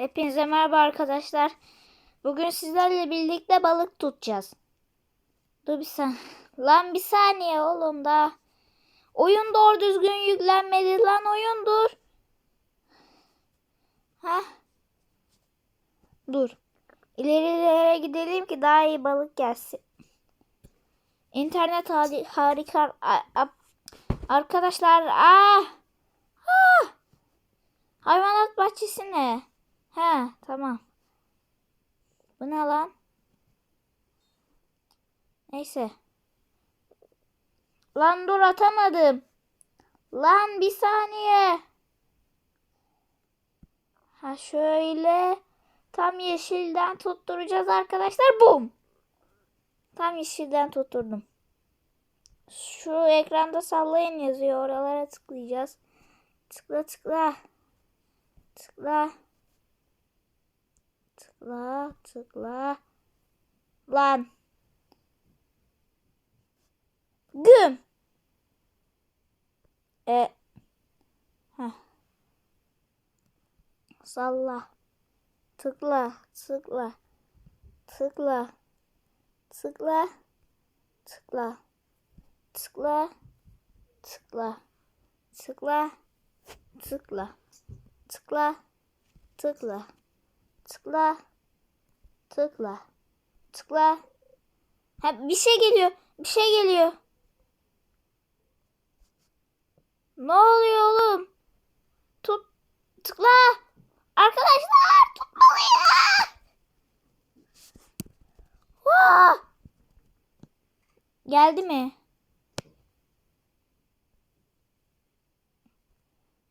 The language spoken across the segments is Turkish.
Hepinize merhaba arkadaşlar. Bugün sizlerle birlikte balık tutacağız. Dur bir saniye. Lan bir saniye oğlum da. Oyun doğru düzgün yüklenmedi lan oyun dur. Heh. Dur. İlerilere gidelim ki daha iyi balık gelsin. İnternet hari- harika. Arkadaşlar ah. Ah. Hayvanat bahçesine. He tamam. Bu ne lan? Neyse. Lan dur atamadım. Lan bir saniye. Ha şöyle. Tam yeşilden tutturacağız arkadaşlar. Bum. Tam yeşilden tutturdum. Şu ekranda sallayın yazıyor. Oralara tıklayacağız. Tıkla tıkla. Tıkla. Tıkla tıkla. Lan. Güm. E. Heh. Salla. Tıkla tıkla. Tıkla. Tıkla. Tıkla. Tıkla. Tıkla. Tıkla. Tıkla. Tıkla. Tıkla. Tıkla. Tıkla. Tıkla. Ha, bir şey geliyor. Bir şey geliyor. Ne oluyor oğlum? Tut. Tıkla. Arkadaşlar tutmalıyım. Vaa! Geldi mi?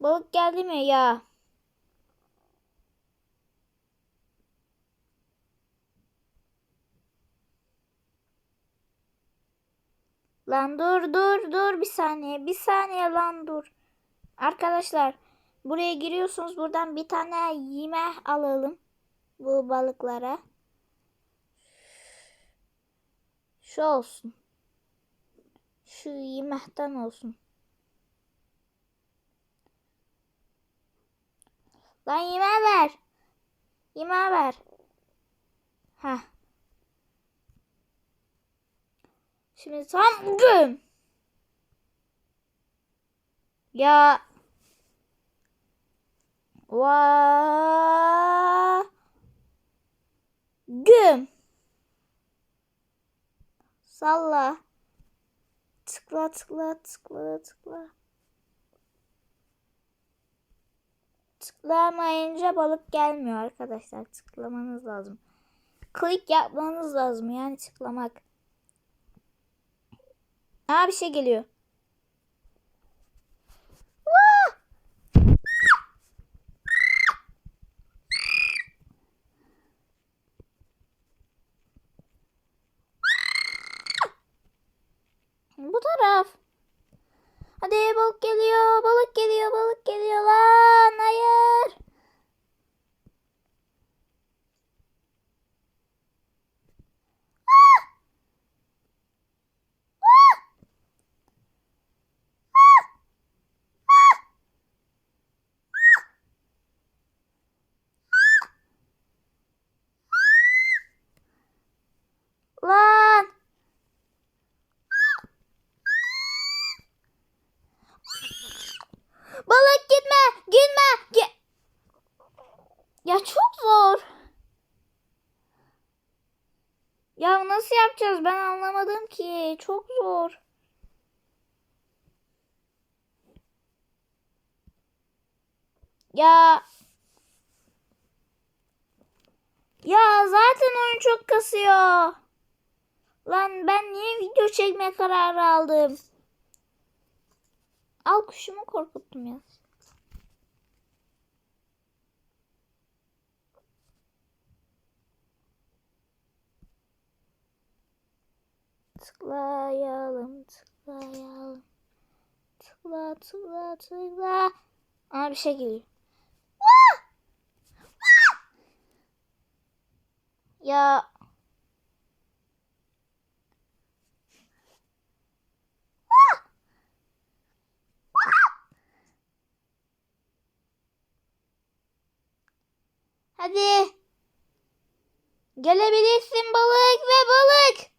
Balık geldi mi ya? Lan dur dur dur bir saniye. Bir saniye lan dur. Arkadaşlar buraya giriyorsunuz. Buradan bir tane yeme alalım. Bu balıklara. Şu olsun. Şu yemekten olsun. Lan yemeği ver. Yemeği ver. Heh. Şimdi tam güm. Ya. Va. Güm. Salla. Tıkla tıkla tıkla tıkla. Tıklamayınca balık gelmiyor arkadaşlar. Tıklamanız lazım. Klik yapmanız lazım yani tıklamak. Aa bir şey geliyor. Bu taraf. Hadi balık geliyor, balık geliyor lan. Hayır. Lan. Balık gitme, gitme. Ge ya çok zor. Ya nasıl yapacağız ben anlamadım ki. Çok zor. Ya Ya zaten oyun çok kasıyor. Lan ben niye video çekme kararı aldım? Al kuşumu korkuttum ya. Tıklayalım, tıklayalım. Tıkla, tıkla, tıkla. Aa bir şey geliyor. Vaa! Vaa! Ya Hadi. Gelebilirsin balık ve balık.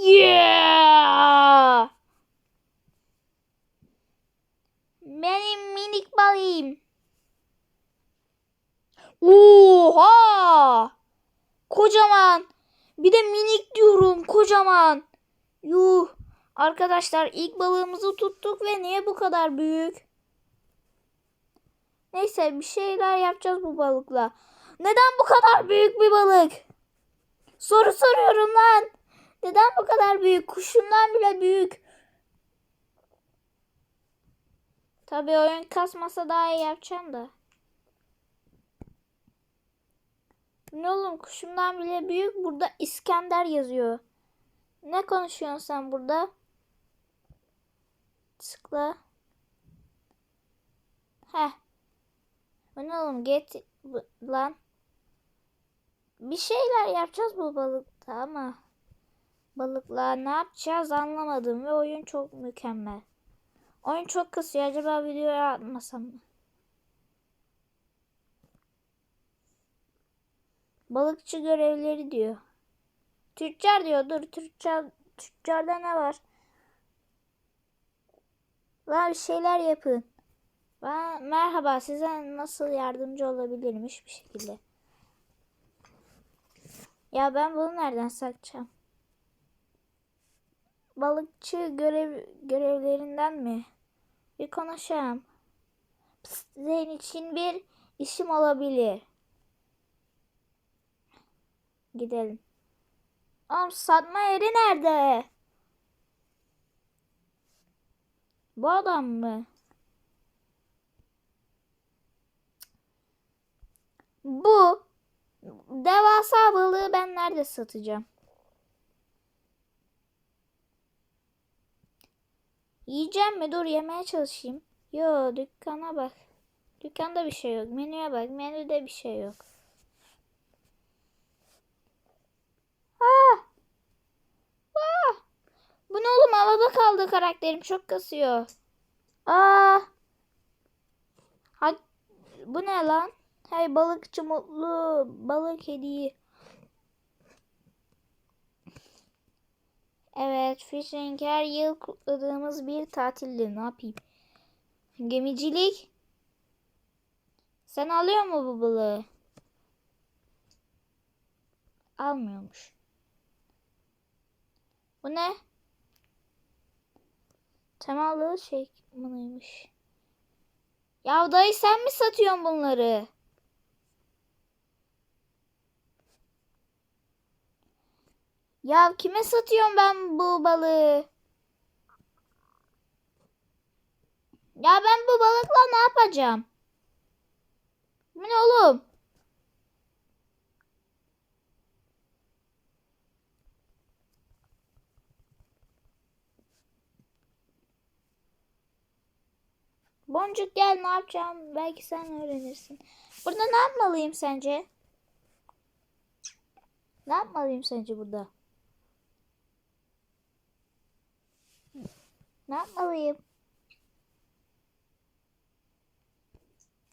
Yeah! Benim minik balığım. Oha! Kocaman. Bir de minik diyorum kocaman. Yuh. Arkadaşlar ilk balığımızı tuttuk ve niye bu kadar büyük? Neyse bir şeyler yapacağız bu balıkla. Neden bu kadar büyük bir balık? Soru soruyorum lan. Neden bu kadar büyük? Kuşundan bile büyük. Tabii oyun kasmasa daha iyi yapacağım da. Ne oğlum kuşumdan bile büyük. Burada İskender yazıyor. Ne konuşuyorsun sen burada? Tıkla. Heh. Bu ne oğlum get lan. Bir şeyler yapacağız bu balıkta ama balıkla ne yapacağız anlamadım ve oyun çok mükemmel. Oyun çok kısıyor. Acaba videoya atmasam mı? Balıkçı görevleri diyor. Tüccar diyor. Dur tüccar, tüccarda ne var? Lan bir şeyler yapın. Ben, merhaba size nasıl yardımcı olabilirmiş bir şekilde. Ya ben bunu nereden saklayacağım? Balıkçı görev görevlerinden mi? Bir konuşalım. Psst, için bir işim olabilir. Gidelim. Oğlum satma yeri nerede? Bu adam mı? Bu devasa balığı ben nerede satacağım? Yiyeceğim mi? Dur yemeye çalışayım. Yo dükkana bak. Dükkanda bir şey yok. Menüye bak. Menüde bir şey yok. Ah! Ah! Bu ne oğlum havada kaldı karakterim. Çok kasıyor. Aa! Ha, bu ne lan? Hey balıkçı mutlu. Balık hediye. Evet, fishing her yıl kutladığımız bir tatildir. Ne yapayım? Gemicilik. Sen alıyor mu bu balığı? Almıyormuş. Bu ne? Temalı şey mıymış? Ya dayı sen mi satıyorsun bunları? Ya kime satıyorum ben bu balığı? Ya ben bu balıkla ne yapacağım? Bu ne oğlum? Boncuk gel ne yapacağım? Belki sen öğrenirsin. Burada ne yapmalıyım sence? Ne yapmalıyım sence burada? Ne yapmalıyım?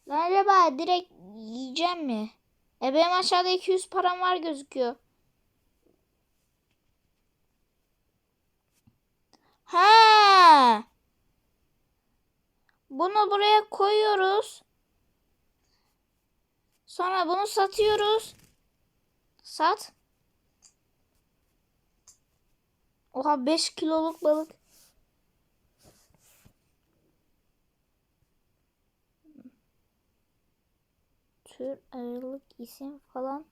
Lan acaba direkt yiyeceğim mi? E benim aşağıda 200 param var gözüküyor. Ha! Bunu buraya koyuyoruz. Sonra bunu satıyoruz. Sat. Oha 5 kiloluk balık. Tür, aralık, isim falan.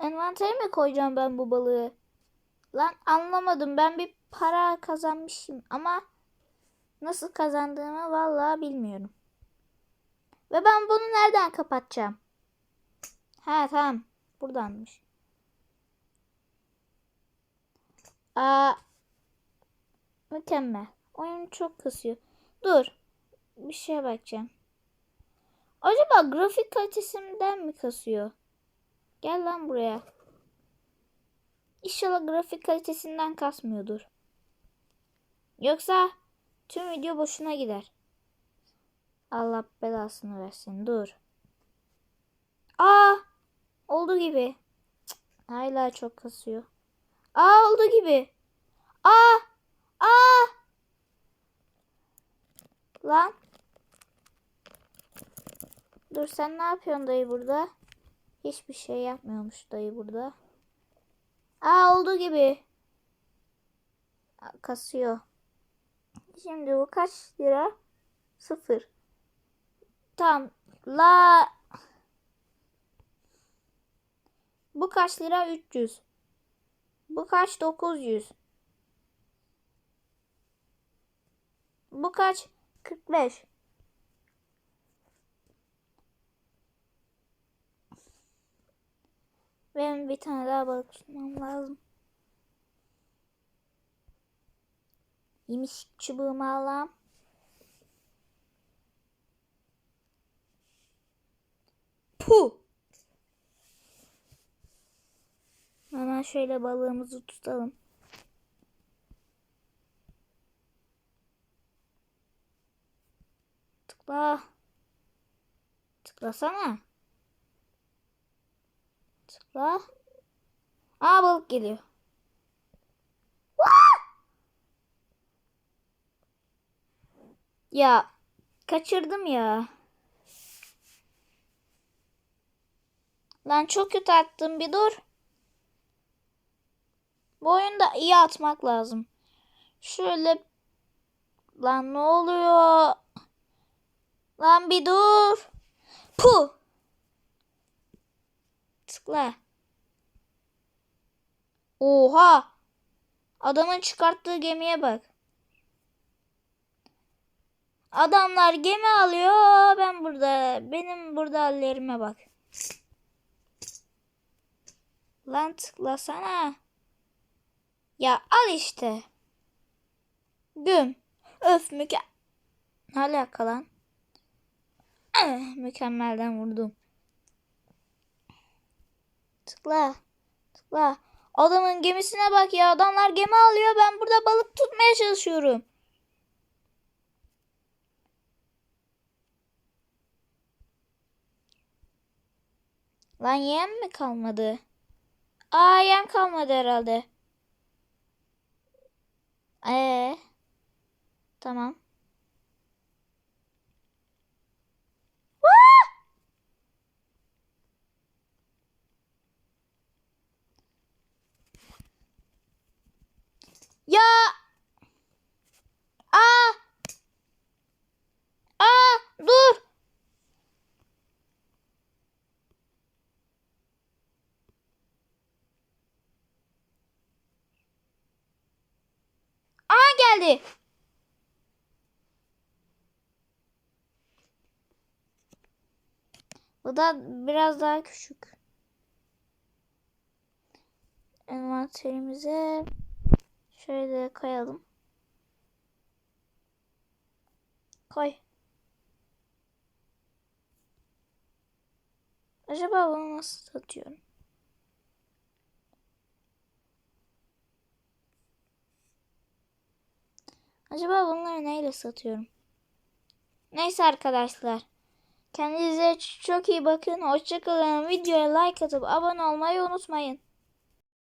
Envantere mi koyacağım ben bu balığı? Lan anlamadım. Ben bir para kazanmışım ama nasıl kazandığımı vallahi bilmiyorum. Ve ben bunu nereden kapatacağım? Ha tamam. Buradanmış. Aa, mükemmel. Oyun çok kısıyor. Dur. Bir şeye bakacağım. Acaba grafik kalitesinden mi kasıyor? Gel lan buraya. İnşallah grafik kalitesinden kasmıyordur. Yoksa tüm video boşuna gider. Allah belasını versin. Dur. Aa oldu gibi. Cık, hala çok kasıyor. Aa oldu gibi. Aa aa lan. Dur sen ne yapıyorsun dayı burada? Hiçbir şey yapmıyormuş dayı burada. Aa oldu gibi. Kasıyor. Şimdi bu kaç lira? Sıfır. Tamam. La. Bu kaç lira? 300. Bu kaç? 900. Bu kaç? 45. Benim bir tane daha balık tutmam lazım. Yemiş çubuğumu alam. Puh. Hemen şöyle balığımızı tutalım. Tıkla. Tıklasana. Tıkla. Aa balık geliyor. Ya kaçırdım ya. Lan çok kötü attım bir dur. Bu oyunda iyi atmak lazım. Şöyle lan ne oluyor? Lan bir dur. Pu. Tıkla. Oha. Adamın çıkarttığı gemiye bak. Adamlar gemi alıyor. Ben burada. Benim burada hallerime bak. Lan tıklasana. Ya al işte. Güm. Öf müke... Ne alaka lan? Eh, Mükemmelden vurdum. Tıkla. Tıkla. Adamın gemisine bak ya. Adamlar gemi alıyor. Ben burada balık tutmaya çalışıyorum. Lan yem mi kalmadı? Aa yem kalmadı herhalde. Ee, tamam. Vaa! Ya. Aa. Aa, dur. Aa geldi. Bu da biraz daha küçük. Envanterimize şöyle koyalım. Koy. Acaba bunu nasıl satıyorum? Acaba bunları neyle satıyorum? Neyse arkadaşlar. Kendinize çok iyi bakın. Hoşçakalın. Videoya like atıp abone olmayı unutmayın.